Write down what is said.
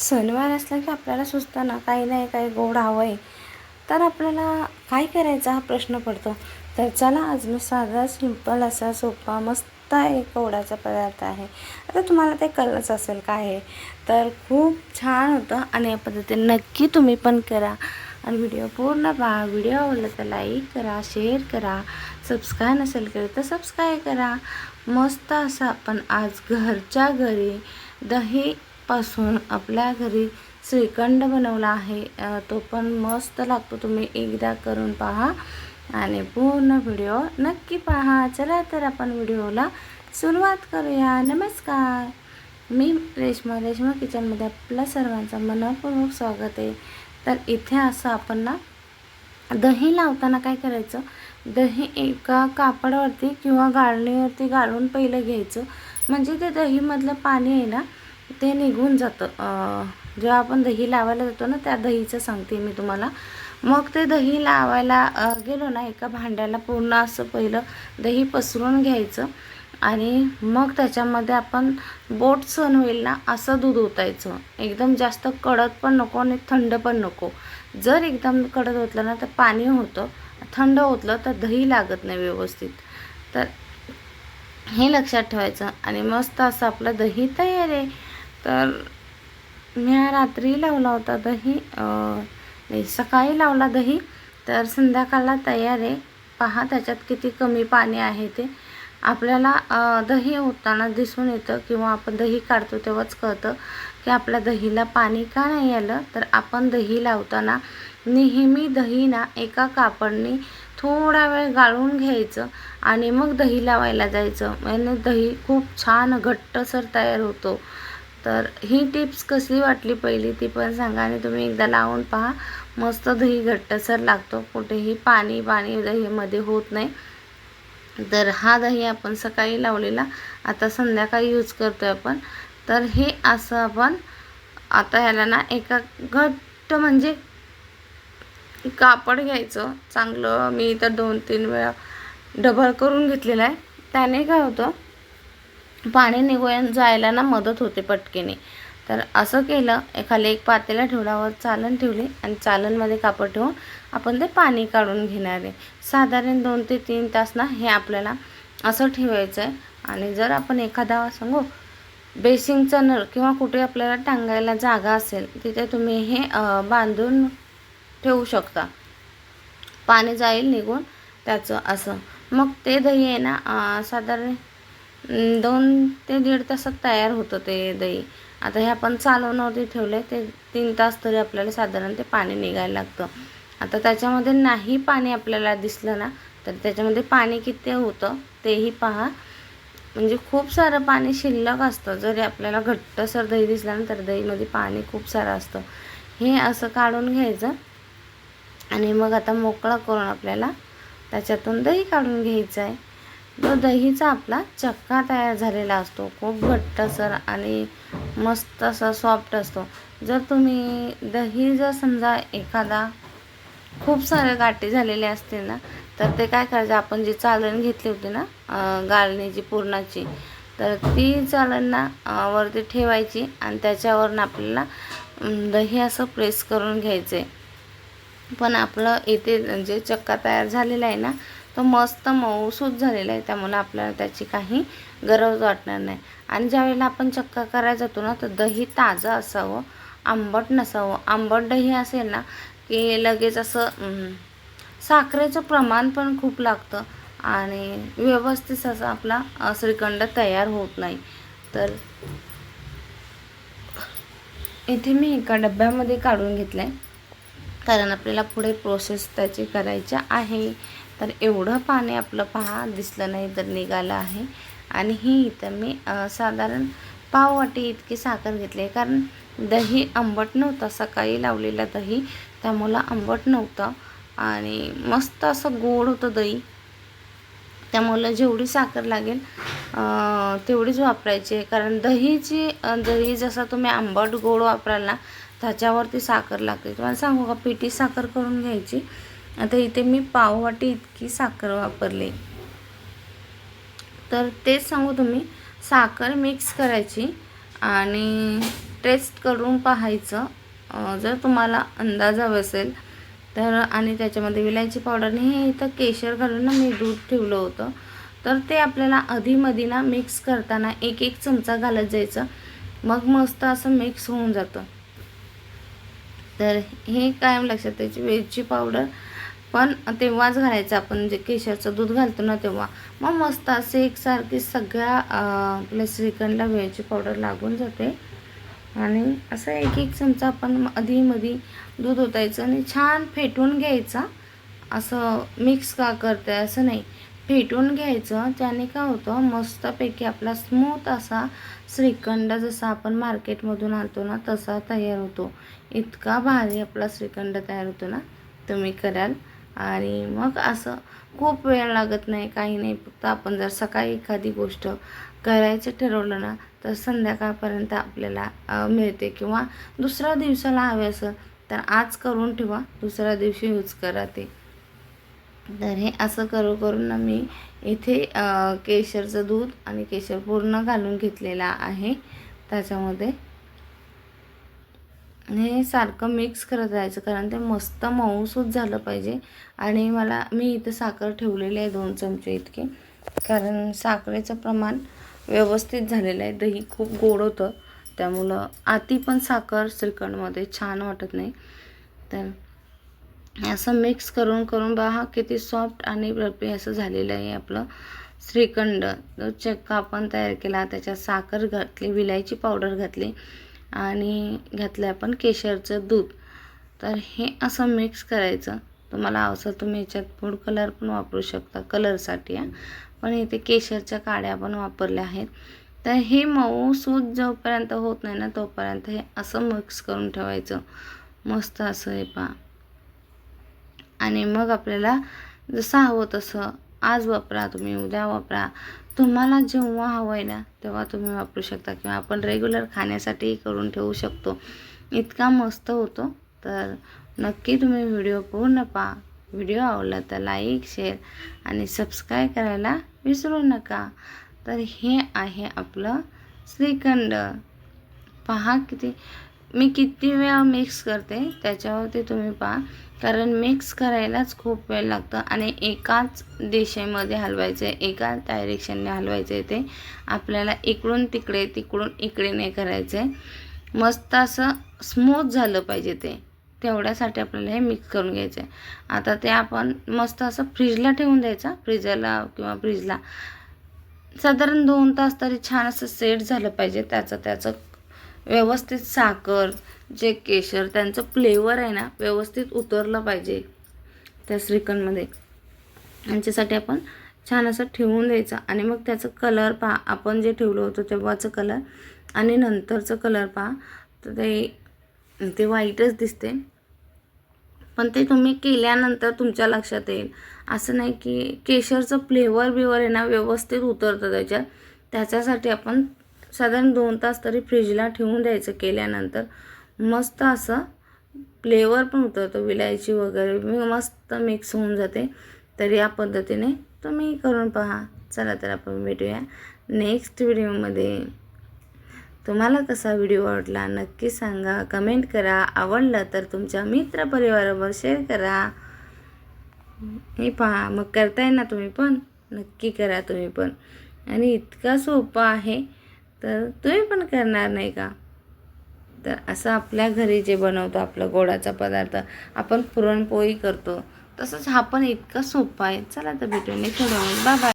सणवार असला की आपल्याला सुचतं ना काही नाही काही गोड हवं आहे. तर आपल्याला काय करायचा हा प्रश्न पडतो. तर चला आज मी साधा सिंपल असा सोपा मस्त एक गोडाचा पदार्थ आहे. आता तुम्हाला ते कळलंच असेल काय आहे तर खूप छान होतं आणि या पद्धतीने नक्की तुम्ही पण करा. आणि व्हिडिओ पूर्ण पहा. व्हिडिओ आवडला तर लाईक करा शेअर करा. सबस्क्राईब नसेल केलं तर सबस्क्राईब करा. मस्त असं आपण आज घरच्या घरी दही पासून आपल्या घरी श्रीखंड बनवला आहे. तो पण मस्त लागतो. तुम्ही एकदा करून पहा आणि पूर्ण व्हिडिओ नक्की पहा. चला तर आपण व्हिडिओला सुरुवात करूया. नमस्कार. मी रेश्मा रेश्मा किचनमध्ये आपल्या सर्वांचं मनपूर्वक स्वागत आहे. तर इथे असं आपण ना दही लावताना काय करायचं? दही एका कापडावरती किंवा गाळणीवरती गाळून पहिलं घ्यायचं. म्हणजे ते दहीमधलं पाणी आहे ना ते निघून जातं. जेव्हा आपण दही लावायला जातो ना त्या दहीचं सांगते मी तुम्हाला. मग ते दही लावायला गेलो ना एका भांड्याला पूर्ण असं पहिलं दही पसरून घ्यायचं आणि मग त्याच्यामध्ये आपण बोट सण होईल ना असं दूध ओतायचं. एकदम जास्त कडक पण नको आणि थंड पण नको. जर एकदम कडक ओतलं ना तर पाणी होतं. थंड ओतलं तर दही लागत नाही व्यवस्थित. तर हे लक्षात ठेवायचं आणि मस्त असं आपलं दही तयार आहे. तर मी रात्री लावला होता दही नाही सकाळी लावला दही. तर संध्याकाळला तयार आहे. पहा त्याच्यात किती कमी पाणी आहे ते. आपल्याला दही होताना दिसून येतं किंवा आपण दही काढतो तेव्हाच कळतं की आपल्या दहीला पाणी का नाही आलं. तर आपण दही लावताना नेहमी दही ना एका कापडनी थोडा वेळ गाळून घ्यायचं आणि मग दही लावायला जायचं. म्हणजे दही खूप छान घट्टसर तयार होतो. तर ही टिप्स कसली वाटली पहिली ती पण सांगा आणि तुम्ही एकदा लावून पहा. मस्त दही घट्टसर लागतो. कुठेही पाणी पाणी दहीमध्ये होत नाही. तर हा दही आपण सकाळी लावलेला. आता संध्याकाळी यूज करतो आहे आपण. तर हे असं आपण आता ह्याला ना एका घट्ट म्हणजे कापड घ्यायचं. चांगलं मी तर दोन तीन वेळा डबल करून घेतलेलं आहे. त्याने काय होतं पाणी निघून जायला ना मदत होते पटकेने. तर असं केलं एखाली एक पातेला ठेवल्यावर चालन ठेवली आणि चालनमध्ये कापड ठेवून आपण ते पाणी काढून घेणार आहे. साधारण दोन ते तीन तास ना हे आपल्याला असं ठेवायचं आहे आणि जर आपण एखादा सांगू बेसिंगचा नळ किंवा कुठे आपल्याला टांगायला जागा असेल तिथे तुम्ही हे बांधून ठेवू शकता. पाणी जाईल निघून त्याचं असं. मग ते दही आहे ना साधारण दोन ते दीड तासात तयार होतं ते दही. आता हे आपण चालवण्यावरती ठेवले ते तीन तास तरी आपल्याला साधारण ते पाणी निघायला लागतं. आता त्याच्यामध्ये नाही पाणी आपल्याला दिसलं ना तर त्याच्यामध्ये पाणी किती होतं तेही पहा. म्हणजे खूप सारं पाणी शिल्लक असतं जरी आपल्याला घट्टसर दही दिसलं ना तर दहीमध्ये पाणी खूप सारं असतं. हे असं काढून घ्यायचं आणि मग आता मोकळा करून आपल्याला त्याच्यातून दही काढून घ्यायचं आहे. तो दहीचा आपला चक्का तयार झालेला असतो. खूप घट्टसर आणि मस्त असा सॉफ्ट असतो. जर तुम्ही दही जर समजा एखादा खूप सारे गाठी झालेले असतील ना तर ते काय करायचं? आपण जी चालण घेतली होती ना गाळणीची पुरणाची तर ती चालण ना वरती ठेवायची आणि त्याच्यावरनं आपल्याला दही असं प्रेस करून घ्यायचं आहे पण आपलं इथे जे चक्का तयार झालेला आहे ना तो मस्त मऊसूत झालेला आहे त्यामुळे आपल्याला त्याची काही गरज वाटणार नाही. आणि ज्यावेळेला आपण चक्का करायला जातो ना तर दही ताजं असावं आंबट नसावं. आंबट दही असेल ना की लगेच असं साखरेचं प्रमाण पण खूप लागतं आणि व्यवस्थित असं आपला श्रीखंड तयार होत नाही. तर इथे मी एका डब्यामध्ये काढून घेतलं आहे कारण आपल्याला पुढे प्रोसेस त्याची करायची आहे. तर एवढं पाणी आपलं पहा दिसलं नाही तर निघालं आहे. आणि ही इथं मी साधारण पाव वाटी इतकी साखर घेतली आहे. कारण दही आंबट नव्हतं सकाळी लावलेलं दही त्यामुळं आंबट नव्हतं. आणि मस्त असं गोड होतं दही. त्यामुळं जेवढी साखर लागेल तेवढीच वापरायची आहे. कारण दहीची दही जसा तुम्ही आंबट गोड वापराल ना त्याच्यावरती साखर लागते. तुम्हाला सांगू का पिठी साखर करून घ्यायची. आता इथे मी पाववाटी इतकी साखर वापरली. तर तेच सांगू तुम्ही साखर मिक्स करायची आणि टेस्ट करून पाहायचं. जर तुम्हाला अंदाज हवा असेल तर आणि त्याच्यामध्ये विलायची पावडर हे इथं केशर घालून ना मी दूध ठेवलं होतं. तर ते आपल्याला अधीमधी ना मिक्स करताना एक एक चमचा घालत जायचं. मग मस्त असं मिक्स होऊन जातं. तर हे कायम लक्षात द्यायची वेलची पावडर पण तेव्हाच घालायचं. आपण जे केशरचं दूध घालतो ना तेव्हा. मग मस्त असे एकसारखी सगळ्या आपल्या श्रीखंडला वेलची पावडर लागून जाते. आणि असं एक एक चमचा आपण अधीमधी दूध ओतायचं आणि छान फेटून घ्यायचा. असं मिक्स का करते असं नाही. फेटून घ्यायचं. त्याने काय होतं मस्तपैकी आपला स्मूथ असा श्रीखंड जसा आपण मार्केटमधून आणतो ना तसा तयार होतो. इतका भारी आपला श्रीखंड तयार होतो ना. तुम्ही कराल. आणि मग असं खूप वेळ लागत नाही काही नाही. फक्त आपण जर सकाळी एखादी गोष्ट करायचं ठरवलं ना तर संध्याकाळपर्यंत आपल्याला मिळते. किंवा दुसऱ्या दिवसाला हवे असं तर आज करून ठेवा दुसऱ्या दिवशी यूज करा ते. तर हे असं करू करून ना मी इथे केशरचं दूध आणि केशर पूर्ण घालून घेतलेला आहे. त्याच्यामध्ये आणि हे सारखं मिक्स करत राहायचं कारण ते मस्त मऊसूत झालं पाहिजे. आणि मला मी इथं साखर ठेवलेली आहे दोन चमचे इतके. कारण साखरेचं प्रमाण व्यवस्थित झालेलं आहे. दही खूप गोड होतं. त्यामुळं आती पण साखर श्रीखंडमध्ये छान वाटत नाही. तर असं मिक्स करून करून बघा हा किती सॉफ्ट आणि रपी असं झालेलं आहे आपलं श्रीखंड. जो चक्का आपण तयार केला त्याच्यात साखर घातली विलायची पावडर घातली. आणि घातलं आपण केशरचं दूध. तर हे असं मिक्स करायचं. तुम्हाला अवसर तुम्ही याच्यात फूड कलर पण वापरू शकता कलरसाठी पण इथे केशरच्या काड्या पण वापरल्या आहेत. तर हे मऊ सूत जोपर्यंत होत नाही ना तोपर्यंत हे असं मिक्स करून ठेवायचं. मस्त असं हे पहा. आणि मग आपल्याला जसं हवं तसं आज वापरा तुम्ही उद्या वापरा. तुम्हाला जेव्हा हवं आहे ना तेव्हा तुम्ही वापरू शकता किंवा आपण रेग्युलर खाण्यासाठीही करून ठेवू शकतो. इतका मस्त होतो. तर नक्की तुम्ही व्हिडिओ पूर्ण पहा. व्हिडिओ आवडला तर लाईक शेअर आणि सबस्क्राईब करायला विसरू नका. तर हे आहे आपलं श्रीखंड. पहा किती मी किती वेळा मिक्स करते त्याच्यावरती तुम्ही पहा. कारण मिक्स करायलाच खूप वेळ लागतं आणि एकाच दिशेमध्ये हलवायचं आहे एकाच डायरेक्शनने हलवायचं आहे ते. आपल्याला इकडून तिकडे तिकडून इकडे नाही करायचं आहे मस्त असं स्मूथ झालं पाहिजे ते. तेवढ्यासाठी आपल्याला हे मिक्स करून घ्यायचं आहे आता ते आपण मस्त असं फ्रीजला ठेवून द्यायचं. फ्रीजरला किंवा फ्रीजला साधारण दोन तास तरी छान असं सेट झालं पाहिजे. त्याचं त्याचं व्यवस्थित साखर जे केशर त्यांचं फ्लेवर आहे ना व्यवस्थित उतरलं पाहिजे त्या श्रीखंडमध्ये. यांच्यासाठी आपण छान असं ठेवून द्यायचं आणि मग त्याचं कलर पहा. आपण जे ठेवलं होतं तेव्हाचं कलर आणि नंतरचं कलर पहा. तर ते ते वाईटच दिसते. पण ते तुम्ही केल्यानंतर तुमच्या लक्षात येईल. असं नाही की केशरचं फ्लेवर बिवर आहे ना व्यवस्थित उतरतं त्याच्यात. त्याच्यासाठी आपण साधारण दोन तास तरी फ्रीजला ठेवून द्यायचं केल्यानंतर मस्त असं फ्लेवर पण उतरतो विलायची वगैरे. मी मस्त मिक्स होऊन जाते. तर या पद्धतीने तुम्ही करून पहा. चला तर आपण भेटूया नेक्स्ट व्हिडिओमध्ये तुम्हाला कसा व्हिडिओ आवडला नक्की सांगा. कमेंट करा. आवडलं तर तुमच्या मित्रपरिवारावर शेअर करा. हे पहा. मग करताय ना तुम्ही पण? नक्की करा तुम्ही पण. आणि इतका सोपा आहे. तर तुम्ही पण करणार नाही का? तर असं आपल्या घरी जे बनवतो आपलं गोडाचा पदार्थ आपण पुरणपोळी करतो. तसंच हा पण इतका सोपा आहे. चला तर भेटून थोड्या बाय बाय